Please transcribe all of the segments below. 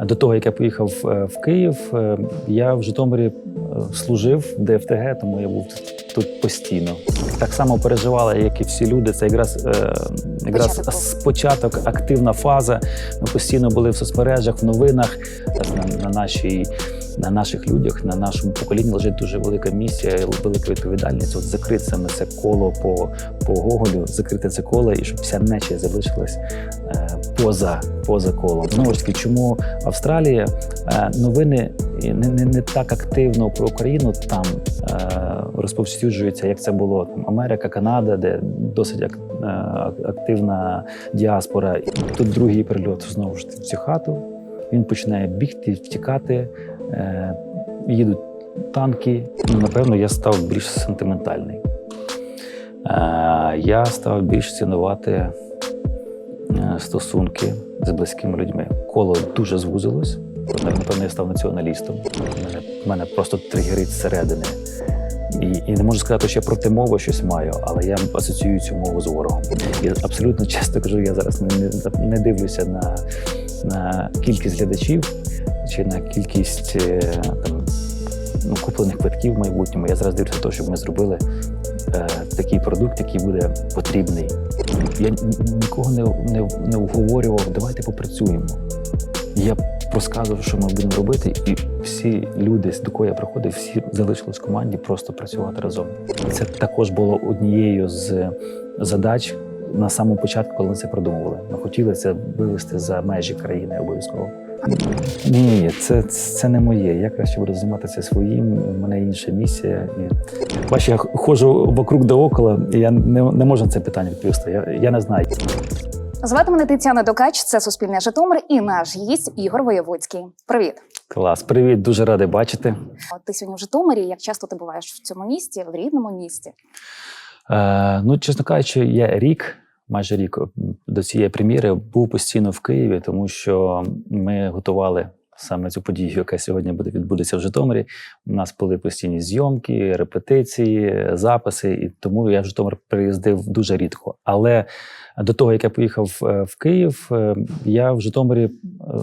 До того, як я поїхав е, в Київ, е, я в Житомирі е, служив в ДФТГ, тому я був тут постійно. Так само переживала, як і всі люди. Це якраз, якраз Початок спочаток активна фаза. Ми постійно були в соцмережах, в новинах на, на нашій. На наших людях, на нашому поколінні лежить дуже велика місія, велика відповідальність. От закрити саме це коло по, по Гоголю, закрити це коло, і щоб вся нечість залишилась е, поза, поза колом. Знову ж таки, чому Австралія е, новини не, не, не так активно про Україну там е, розповсюджуються, як це було там Америка, Канада, де досить е, активна діаспора. Тут другий прильот знову ж в цю хату. Він починає бігти, втікати. Їдуть танки. Ну, напевно, я став більш сентиментальний. Я став більш цінувати стосунки з близькими людьми. Коло дуже звузилось. Напевно, я став націоналістом. Мене, мене просто тригерить зсередини. І, і не можу сказати, що я проти мови щось маю, але я асоціюю цю мову з ворогом. І абсолютно чесно кажу, я зараз не, не, не дивлюся на, на кількість глядачів чи на кількість е, там, ну, куплених квитків в майбутньому. Я зараз дивлюся те, щоб ми зробили е, такий продукт, який буде потрібний. Я нікого не, не, не вговорював, давайте попрацюємо. Я розказував, що ми будемо робити, і всі люди, до кого я приходив, всі залишились в команді просто працювати разом. Це також було однією з задач на самому початку, коли ми це продумували. Ми хотіли це вивести за межі країни обов'язково. Ні, це, це не моє. Я краще буду займатися своїм. У мене інша місія. І бачиш, я ходжу вокруг да около, і я не, не можу на це питання відповісти. Я, я не знаю. Звати мене Тетяна Докач, це Суспільне Житомир і наш гість Ігор Воєвудський. Привіт! Клас, привіт, дуже радий бачити. Ти сьогодні в Житомирі. Як часто ти буваєш в цьому місті, в рідному місті? Е, ну, чесно кажучи, я рік, майже рік до цієї прем'єри був постійно в Києві, тому що ми готували саме цю подію, яка сьогодні буде відбудеться в Житомирі. У нас були постійні зйомки, репетиції, записи, і тому я в Житомир приїздив дуже рідко. Але до того, як я поїхав е, в Київ, е, я в Житомирі е,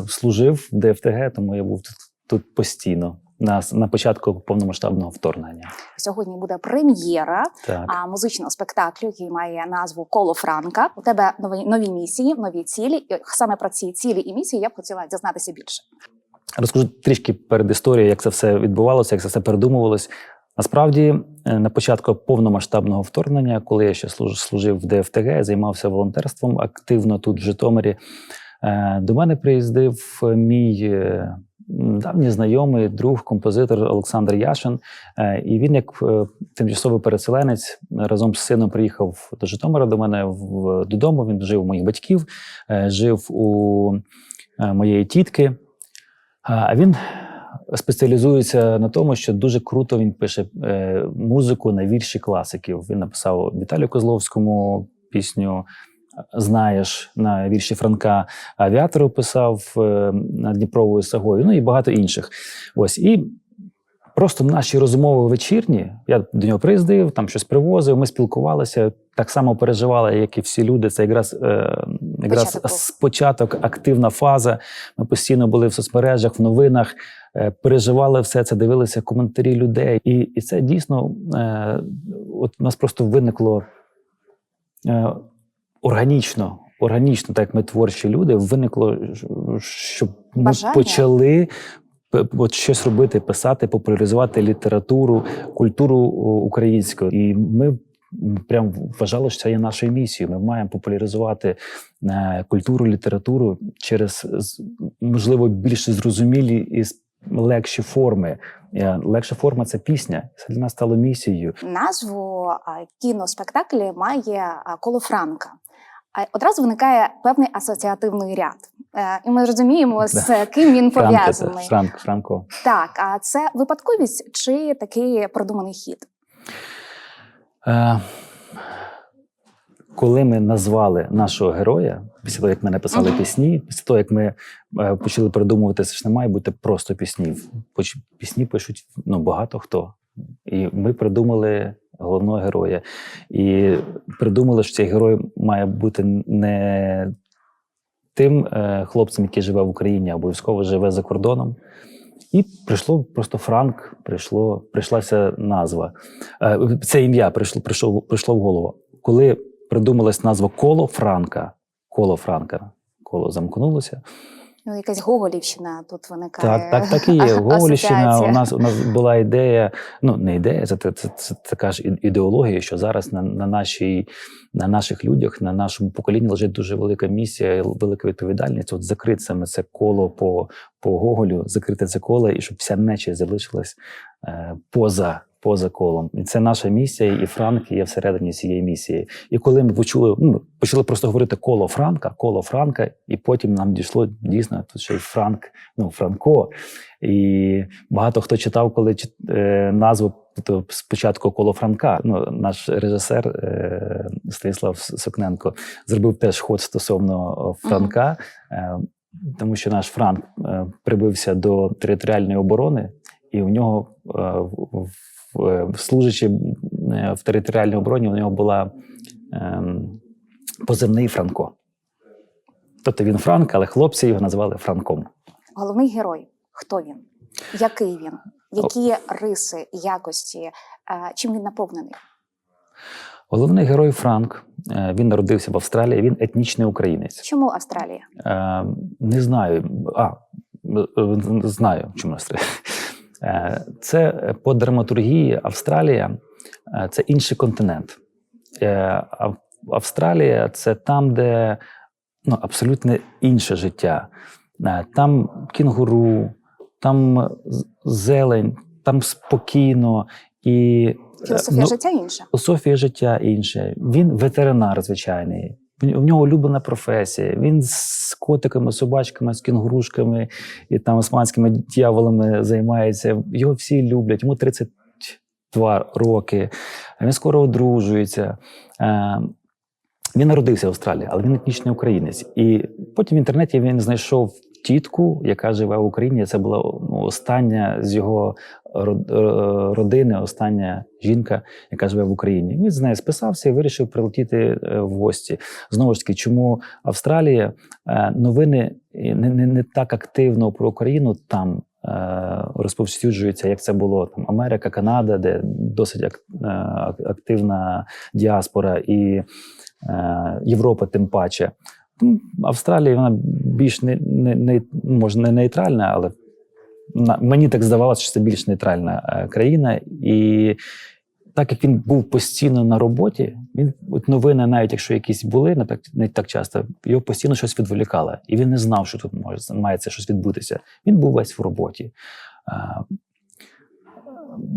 служив в ДФТГ, тому я був тут, тут постійно. На, на початку повномасштабного вторгнення. Сьогодні буде прем'єра а, музичного спектаклю, який має назву Коло Франка. У тебе нові нові місії, нові цілі. І саме про ці цілі і місії я б хотіла дізнатися більше. Розкажу трішки перед історією, як це все відбувалося, як це все передумувалось. Насправді, е, на початку повномасштабного вторгнення, коли я ще служ- служив в ДФТГ, займався волонтерством активно тут, в Житомирі. е, До мене приїздив мій е, давній знайомий, друг, композитор Олександр Яшин. Е, І він, як е, тимчасовий переселенець, разом з сином приїхав до Житомира до мене в- додому. Він жив у моїх батьків, е, жив у моєї тітки. А він спеціалізується на тому, що дуже круто він пише музику на вірші класиків. Він написав Віталію Козловському пісню Знаєш на вірші Франка, авіатору писав е, на Дніпровою сагою, ну і багато інших. Ось і. Просто наші розмови вечірні. Я до нього приїздив, там щось привозив. Ми спілкувалися. Так само переживали, як і всі люди. Це якраз е, якраз Початок спочаток активна фаза. Ми постійно були в соцмережах, в новинах, е, переживали все це, дивилися коментарі людей. І, і це дійсно е, от у нас просто виникло е, органічно. Органічно, так як ми творчі люди, виникло, щоб ми Бажання. почали от щось робити, писати, популяризувати літературу, культуру українську. І ми прям вважали, що це є нашою місією. Ми маємо популяризувати е, культуру, літературу через можливо більш зрозумілі і легші форми. Е, Легша форма це пісня. Це для нас стало місією. Назву кіноспектаклі має коло Франка. Одразу виникає певний асоціативний ряд. Е, І ми розуміємо, з ким він пов'язаний. Франк, Франко. Так, а це випадковість чи такий продуманий хід? Е, коли ми назвали нашого героя, після того, як ми написали Мгм. пісні, після того, як ми е, почали придумувати, це ж не має бути просто пісні. Пісні пишуть ну, багато хто. І ми придумали головного героя. І придумали, що цей герой має бути не тим е, хлопцем, який живе в Україні, обов'язково живе за кордоном. І прийшло просто Франк, прийшло, прийшлася назва. Е, Це ім'я прийшло, прийшло, прийшло в голову. Коли придумалась назва Коло Франка, Коло Франка, коло замкнулося. Ну, якась Гоголівщина тут виникає. Так, так, так і є. Гоголівщина. У нас у нас була ідея, ну не ідея, це, це, це, це така ж ідеологія, що зараз на, на, нашій, на наших людях, на нашому поколінні лежить дуже велика місія, велика відповідальність. От закрити саме це коло по, по Гоголю, закрити це коло, і щоб вся нечість залишилась е, поза. Поза колом, і це наша місія, і Франк є всередині цієї місії. І коли ми почули, ну почали просто говорити коло Франка, коло Франка, і потім нам дійшло дійсно тут ще й Франк, ну Франко. І багато хто читав, коли е, назву то спочатку коло Франка. Ну, наш режисер е, Станіслав Сокненко зробив теж ход стосовно е, Франка, е, тому що наш Франк е, прибився до територіальної оборони, і у нього е, служачи е, в територіальній обороні, у нього була е, позивний Франко. Тобто він Франк, але хлопці його називали Франком. Головний герой. Хто він? Який він? Які риси, якості? е, Чим він наповнений? Головний герой Франк. е, Він народився в Австралії. Він етнічний українець. Чому Австралія? Е, Не знаю. А знаю, чому Австралія. Е, Це по драматургії Австралія е, це інший континент. Е, Австралія це там, де ну, абсолютно інше життя. Там кінгуру, там зелень, там спокійно і Філософія ну, життя інша. філософія життя інше. Він ветеринар звичайний. В- нього улюблена професія. Він з котиками, собачками, з кінгурушками і там османськими дьяволами займається. Його всі люблять. Йому 32 роки. Він скоро одружується. Він народився в Австралії, але він етнічний українець. І потім в інтернеті він знайшов тітку, яка живе в Україні. Це була ну, остання з його е, родини, остання жінка, яка живе в Україні. Він з нею списався і вирішив прилетіти е, в гості. Знову ж таки, чому Австралія е, новини не, не, не так активно про Україну там. Розповсюджуються, як це було там Америка, Канада, де досить ак- ак- активна діаспора, і Європа, тим паче. Австралія вона більш не, не, не може не нейтральна, але мені так здавалося, що це більш нейтральна е, країна. І так як він був постійно на роботі, він от новини, навіть якщо якісь були, не так не так часто, його постійно щось відволікало, і він не знав, що тут може має це щось відбутися. Він був весь в роботі.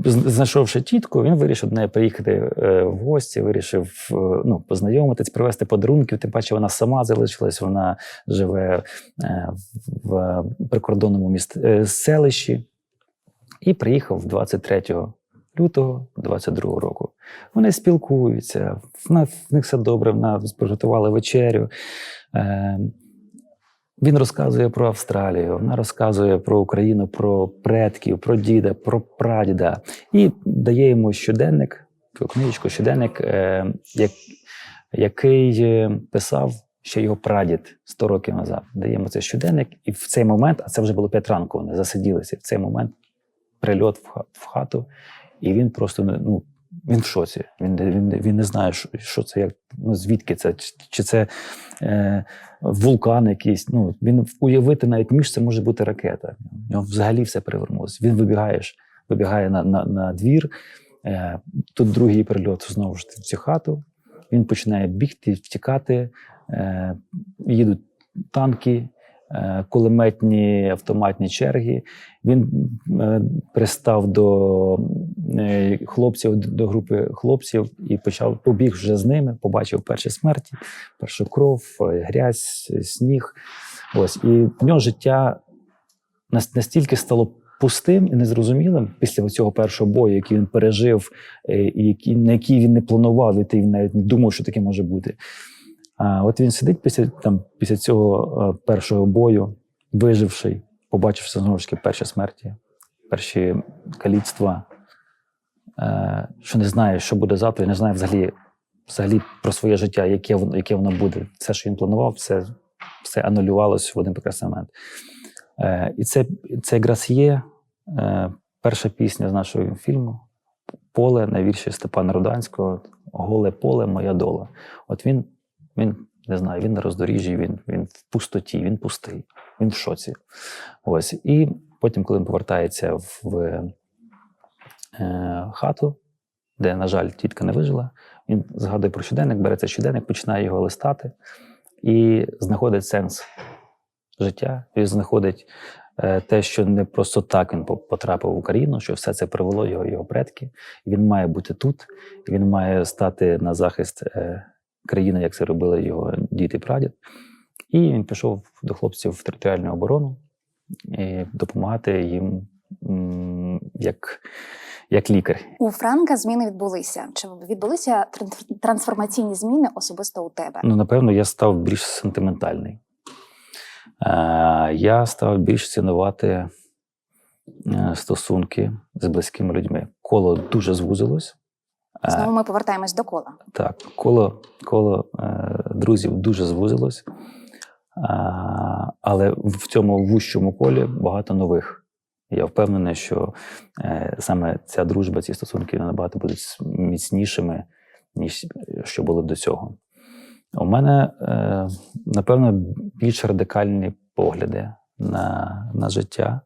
Знайшовши тітку, він вирішив до неї приїхати е, в гості, вирішив е, ну, познайомитись, привезти подарунків. Тим паче вона сама залишилась, вона живе е, в прикордонному міст селищі і приїхав 23 лютого 22 року. Вони спілкуються, в них все добре, вона приготувала вечерю. Він розказує про Австралію, вона розказує про Україну, про предків, про діда, про прадіда і дає йому щоденник, таку книжечку, щоденник, е, як, який е, писав ще його прадід 100 років назад. Даємо цей щоденник, і в цей момент, а це вже було 5 ранку, вони засиділися. В цей момент прильот в хату, і він просто ну, він в шоці. Він, він, він не знає, що, це, як, ну, звідки це, чи, це е, вулкан якийсь. Ну, він уявити навіть між це може бути ракета. У нього взагалі все перевернулося. Він вибігає, вибігає на, на, на двір. Е, тут другий прильот знову ж в цю хату. Він починає бігти, втікати. Е, їдуть танки, кулеметні автоматні черги. Він е, пристав до е, хлопців, до групи хлопців і почав побіг вже з ними. Побачив перші смерті, першу кров, е, грязь, е, сніг. Ось і в нього життя настільки стало. Пустим і незрозумілим після цього першого бою, який він пережив, е, і на який він не планував іти, він навіть не думав, що таке може бути. А от він сидить після, там, після цього е, першого бою, виживший, побачивши знову ж таки перші смерті, перші каліцтва, е, що не знає, що буде завтра, не знає взагалі, взагалі про своє життя, яке воно, яке воно буде. Все, що він планував, все все анулювалося в один прекрасний момент. Е, і це, це якраз є перша пісня з нашого фільму Поле на вірші Степана Руданського Голе поле, моя дола. От він, він не знаю, він на роздоріжжі, він, він в пустоті, він пустий, він в шоці. Ось. І потім, коли він повертається в е, хату, де, на жаль, тітка не вижила, він згадує про щоденник, бере цей щоденник, починає його листати і знаходить сенс життя. Він знаходить е, те, що не просто так він потрапив в Україну, що все це привело його, його предки. Він має бути тут, він має стати на захист е, країни, як це робили його дід і прадід. І він пішов до хлопців в територіальну оборону і допомагати їм як, як лікар. У Франка зміни відбулися. Чи відбулися трансформаційні зміни особисто у тебе? Ну, напевно, я став більш сентиментальний. Е, я став більш цінувати е, стосунки з близькими людьми. Коло дуже звузилось. Е, Знову ми повертаємось до кола. Так, коло, коло е, друзів дуже звузилось, е, але в цьому вущому колі багато нових. Я впевнений, що саме ця дружба, ці стосунки набагато будуть міцнішими, ніж що були до цього. У мене, напевно, більш радикальні погляди на, на життя,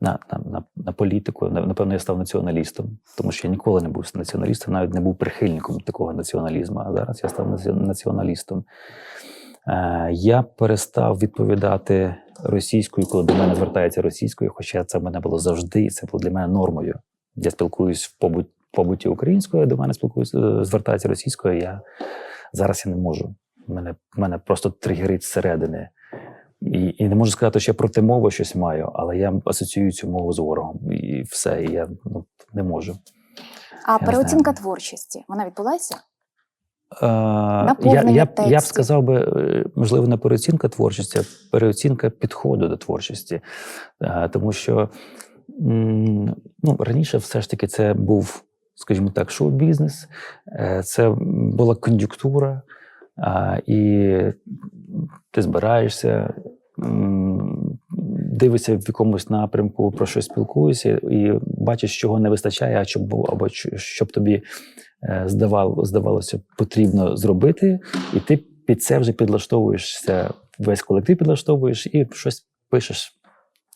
на, на, на, на політику. Напевно, я став націоналістом, тому що я ніколи не був націоналістом, навіть не був прихильником такого націоналізму. А зараз я став націоналістом. Е, я перестав відповідати російською, коли до мене звертається російською, хоча це в мене було завжди, і це було для мене нормою. Я спілкуюсь в побут, побуті українською, до мене спілкуюсь, е, звертається російською. Я зараз я не можу. Мене, мене просто тригерить зсередини. І, і не можу сказати, що я проти мови щось маю, але я асоціюю цю мову з ворогом. І все. І я ну, не можу. А не переоцінка творчості вона відбулася? Е, я, я, я б сказав би, е, можливо, не переоцінка творчості, а переоцінка підходу до творчості. Е, Тому що м, ну, раніше все ж таки це був, скажімо так, шоу-бізнес, е, це була кон'юнктура, і ти збираєшся. Дивишся в якомусь напрямку, про щось спілкуєшся, і бачиш, чого не вистачає, а щоб або що- щоб тобі е, здавало, здавалося, потрібно зробити, і ти під це вже підлаштовуєшся, весь колектив підлаштовуєш і щось пишеш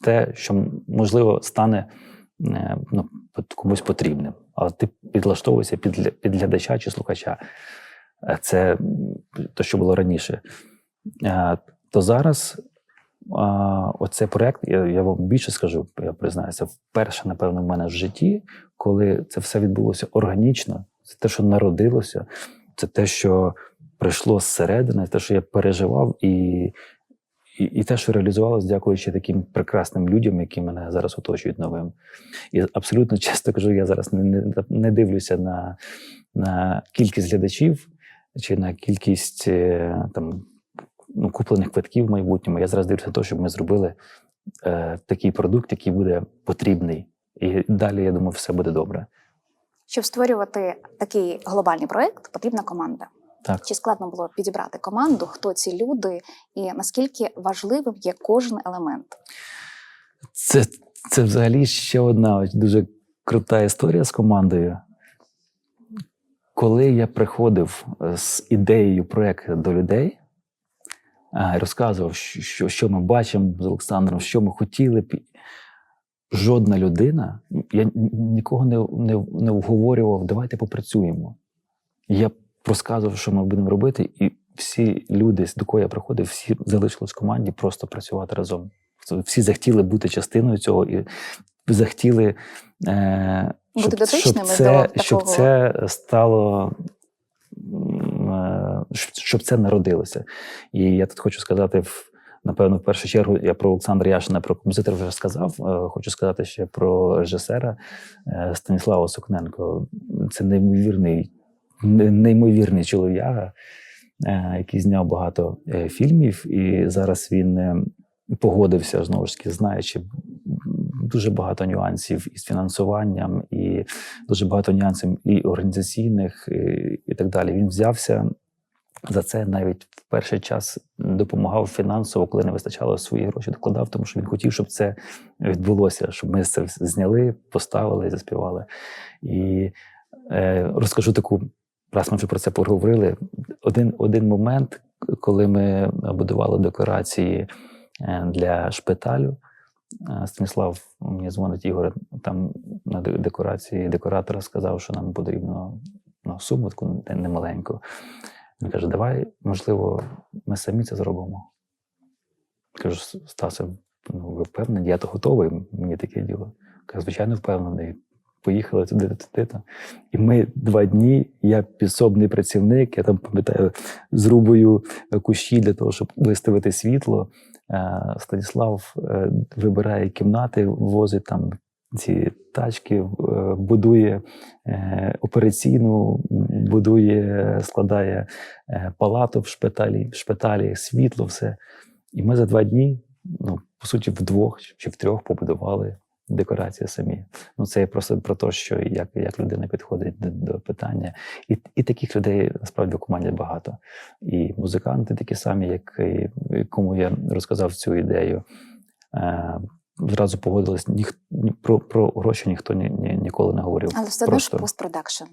те, що можливо стане е, ну, комусь потрібним. Але ти підлаштовуєшся під, під глядача чи слухача. Е, Це те, що було раніше. Е, То зараз оцей проект, я, вам більше скажу, я признаюся, вперше, напевно, в мене в житті, коли це все відбулося органічно, це те, що народилося, це те, що прийшло зсередини, те, що я переживав, і, і, і те, що реалізувалося, дякуючи таким прекрасним людям, які мене зараз оточують новим. І абсолютно чесно кажу, я зараз не, не, не дивлюся на, на кількість глядачів чи на кількість е, там, ну, куплених квитків в майбутньому. Я зараз дивлюся на те, щоб ми зробили е, такий продукт, який буде потрібний. І далі, я думаю, все буде добре. Щоб створювати такий глобальний проект, потрібна команда. Так. Чи складно було підібрати команду, хто ці люди, і наскільки важливим є кожен елемент? Це, це взагалі ще одна дуже крута історія з командою. Коли я приходив е, з ідеєю проекту до людей, розказував, що, що ми бачимо з Олександром, що ми хотіли б. Жодна людина, я нікого не, не, не вговорював, давайте попрацюємо. Я розказував, що ми будемо робити, і всі люди, до кого я приходив, всі залишились в команді просто працювати разом. Всі захотіли бути частиною цього і захотіли, е, Бути дотичними щоб, це, до щоб такого. це стало, е, щоб- це народилося. І я тут хочу сказати, напевно, в першу чергу, я про Олександра Яшина, про композитора вже сказав. Е, Хочу сказати ще про режисера е, Станіслава Сокненко. Це неймовірний, не- неймовірний чолов'яга, який зняв багато фільмів, і зараз він погодився знову ж таки, знаючи дуже багато нюансів із фінансуванням, і дуже багато нюансів і організаційних, і, і так далі. Він взявся за це навіть в перший час допомагав фінансово, коли не вистачало свої гроші, докладав, тому що він хотів, щоб це відбулося, щоб ми це зняли, поставили заспівали. І е, розкажу таку, раз ми вже про це поговорили. Один, один момент, коли ми будували декорації е, для шпиталю. Е, Станіслав мені дзвонить Ігор, там на декорації декоратора сказав, що нам потрібно ну, суму таку немаленьку. Він каже: давай, можливо, ми самі це зробимо. Кажу, Стасе, ну, ви впевнені, я то готовий, мені таке діло. Кажу, звичайно, впевнений. Поїхали туди, туди, туди. І ми два дні, я підсобний працівник, я там пам'ятаю, зрубую кущі для того, щоб виставити світло. Е, Станіслав е, вибирає кімнати, возить там ці тачки, е, будує операційну, будує, складає палату в шпиталі, в шпиталі, світло, все. І ми за два дні, ну, по суті, вдвох чи втрьох побудували декорації самі. Ну, це просто про те, що як, як людина підходить до, до питання. І, і таких людей насправді в команді багато. І музиканти такі самі, як кому я розказав цю ідею. Е, Зразу погодились, ніхто ні, про, про гроші ніхто ні, ні, ніколи не говорив. Але все одно ж постпродакшн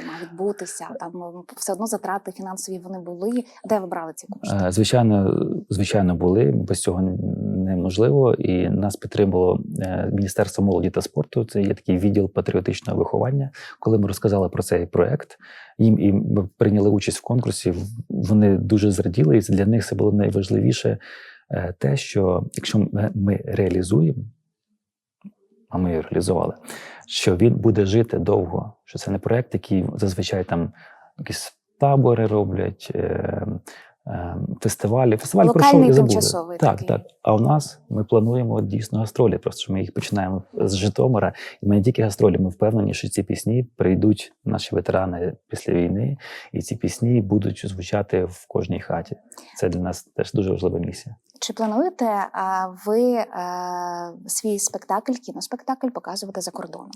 він е, мав відбутися. Там е, все одно затрати фінансові вони були. Де ви брали ці кошти? Е, Звичайно, звичайно, були без цього неможливо. І нас підтримало е, Міністерство молоді та спорту. Це є такий відділ патріотичного виховання. Коли ми розказали про цей проект, їм і ми прийняли участь в конкурсі. Вони дуже зраділи, і для них це було найважливіше е, те, що якщо ми- реалізуємо, а ми реалізували, що він буде жити довго. Що це не проект, який зазвичай там якісь табори роблять. Е, е, Фестивалі, фестиваль Локальний, пройшов і тимчасовий Так, такий. так. А у нас ми плануємо дійсно гастролі. Просто що ми їх починаємо з Житомира, і ми не тільки гастролі. Ми впевнені, що ці пісні прийдуть наші ветерани після війни, і ці пісні будуть звучати в кожній хаті. Це для нас теж дуже важлива місія. Чи плануєте а, ви е, свій спектакль, кіноспектакль показувати за кордоном?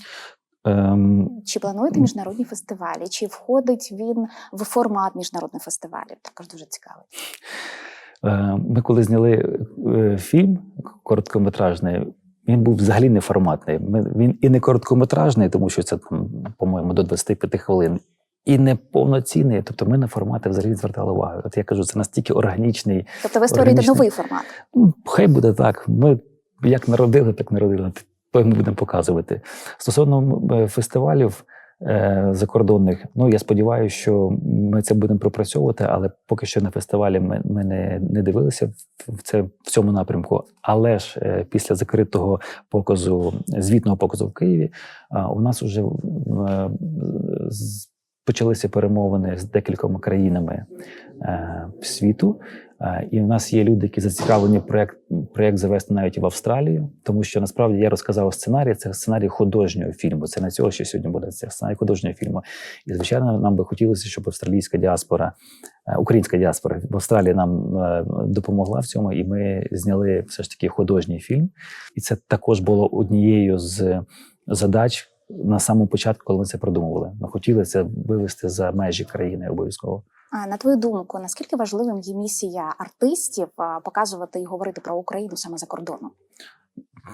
Ем, Чи плануєте міжнародні фестивалі? Чи входить він в формат міжнародних фестивалів? Також дуже цікавий. Е, Ми коли зняли е, фільм короткометражний, він був взагалі не форматний. Він і не короткометражний, тому що це там, по-моєму, до 25 хвилин. І не повноцінний, тобто ми на формати взагалі звертали увагу. От я кажу, це настільки органічний. Тобто ви створюєте новий формат? Ну, хай буде так. Ми як народили, так народили. То ми будемо показувати. Стосовно е, фестивалів е, закордонних, ну я сподіваюся, що ми це будемо пропрацьовувати, але поки що на фестивалі ми, ми не, не дивилися в- це в цьому напрямку. Але ж е, після закритого показу, звітного показу в Києві, у нас вже почалися перемовини з декількома країнами е, світу. Е, І в нас є люди, які зацікавлені проект, проект завести навіть в Австралію, тому що насправді я розказав сценарій. Це сценарій художнього фільму. Це не цього, що сьогодні буде. Це сценарій художнього фільму. І звичайно, нам би хотілося, щоб австралійська діаспора, е, українська діаспора в Австралії нам е, допомогла в цьому, і ми зняли все ж таки художній фільм. І це також було однією з задач на самому початку, коли ми це продумували. Ми хотіли це вивести за межі країни обов'язково. А на твою думку, наскільки важливим є місія артистів показувати і говорити про Україну саме за кордоном?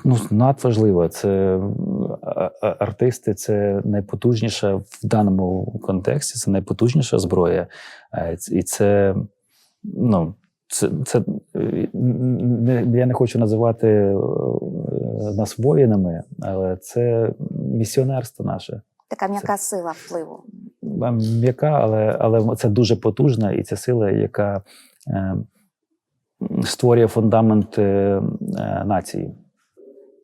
Ну, надважливо. Це артисти, це найпотужніша в даному контексті, це найпотужніша зброя. Е, І це, ну, це, це е, не, я не хочу називати е, нас воїнами, але це місіонерство наше. Така м'яка сила впливу. Е, М'яка, але, але це дуже потужна, і це сила, яка е, створює фундамент е, нації.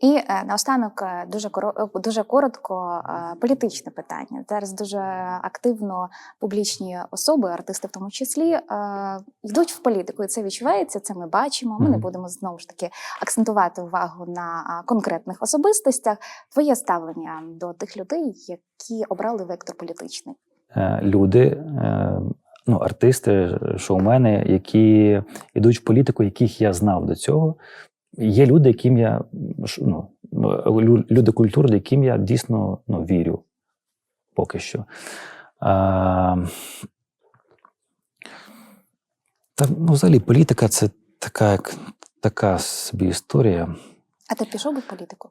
І е, наостанок е, дуже коро- е, дуже коротко політичне питання. Зараз дуже активно публічні особи, артисти в тому числі, йдуть в політику, і це відчувається. Це ми бачимо. Ми не будемо знову ж таки акцентувати увагу на конкретних особистостях. Твоє ставлення до тих людей, які обрали вектор політичний. люди, ну, артисти, шоумени, які йдуть в політику, яких я знав до цього. Є люди, яким я ну, люди культури, яким я дійсно ну, вірю поки що. А, Та ну, взагалі політика це така, як- така собі історія. А ти пішов би в політику?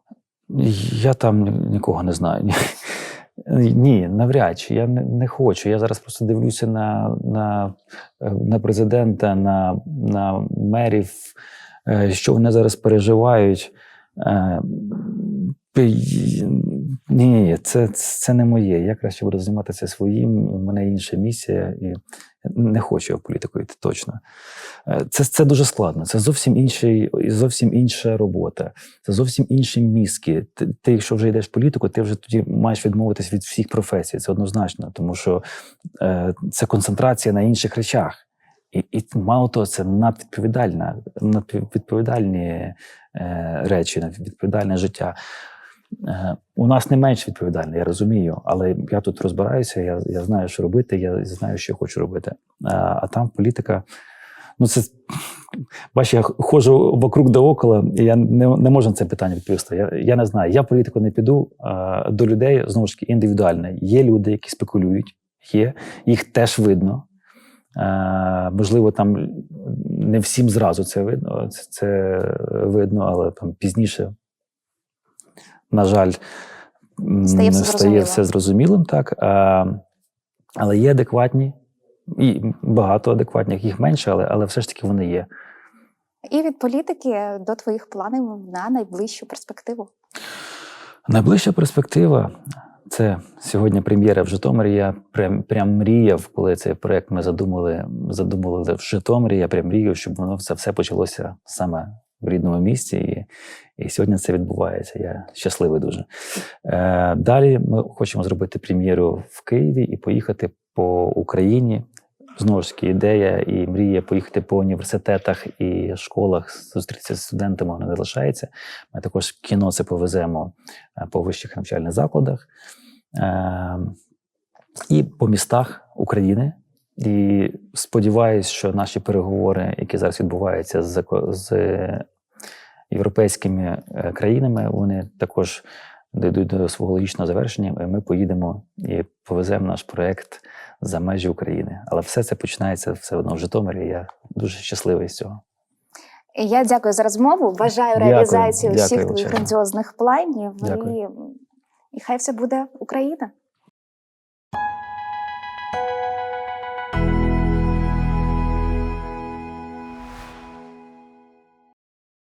Я там нікого не знаю. Ні, навряд чи я не, не хочу. Я зараз просто дивлюся на, на, е, на президента, на, на мерів, е, що вони зараз переживають. Е, ні, це, це не моє. Я краще буду займатися своїм. У мене інша місія, і не хочу я в політику йти точно. Е, Це, це дуже складно. Це зовсім інший, зовсім інша робота. Це зовсім інші мізки. Ти, ти, якщо вже йдеш в політику, ти вже тоді маєш відмовитись від всіх професій. Це однозначно, тому що е, це концентрація на інших речах. І, і мало того, це надвідповідальна, надвідповідальні е, речі, надвідповідальне життя. Е, у нас не менш відповідальне, я розумію, але я тут розбираюся, я, я знаю, що робити, я знаю, що я хочу робити. А, а там політика. Ну, це бач, я ходжу вокруг да около, і я не, не можу на це питання відповісти. Я, я не знаю. Я політику не піду а, до людей знову ж таки індивідуально. Є люди, які спекулюють, є, їх теж видно. А, можливо, там не всім зразу це видно, це, це видно, але там пізніше, на жаль, Стає все стає все зрозумілим, так. А, але є адекватні, і багато адекватних, їх менше, але, але все ж таки вони є. І від політики до твоїх планів на найближчу перспективу. Найближча перспектива це сьогодні прем'єра в Житомирі. Я прям, прям мріяв, коли цей проект ми задумали, задумали в Житомирі. Я прям мріяв, щоб воно все, все почалося саме в рідному місті. І, і сьогодні це відбувається. Я щасливий дуже. Е, далі ми хочемо зробити прем'єру в Києві і поїхати по Україні. Знову ж таки, ідея і мрія поїхати по університетах і школах, зустрітися з студентами вона не залишається. Ми також кіно це повеземо е, по вищих навчальних закладах е, і по містах України. І сподіваюся, що наші переговори, які зараз відбуваються з, з європейськими е, країнами, вони також дійдуть до свого логічного завершення. Ми поїдемо і повеземо наш проект за межі України. Але все це починається все одно в Житомирі. Я дуже щасливий з цього. Я дякую за розмову. Бажаю Дякую, реалізації дякую, всіх твоїх грандіозних планів. І, і хай все буде Україна.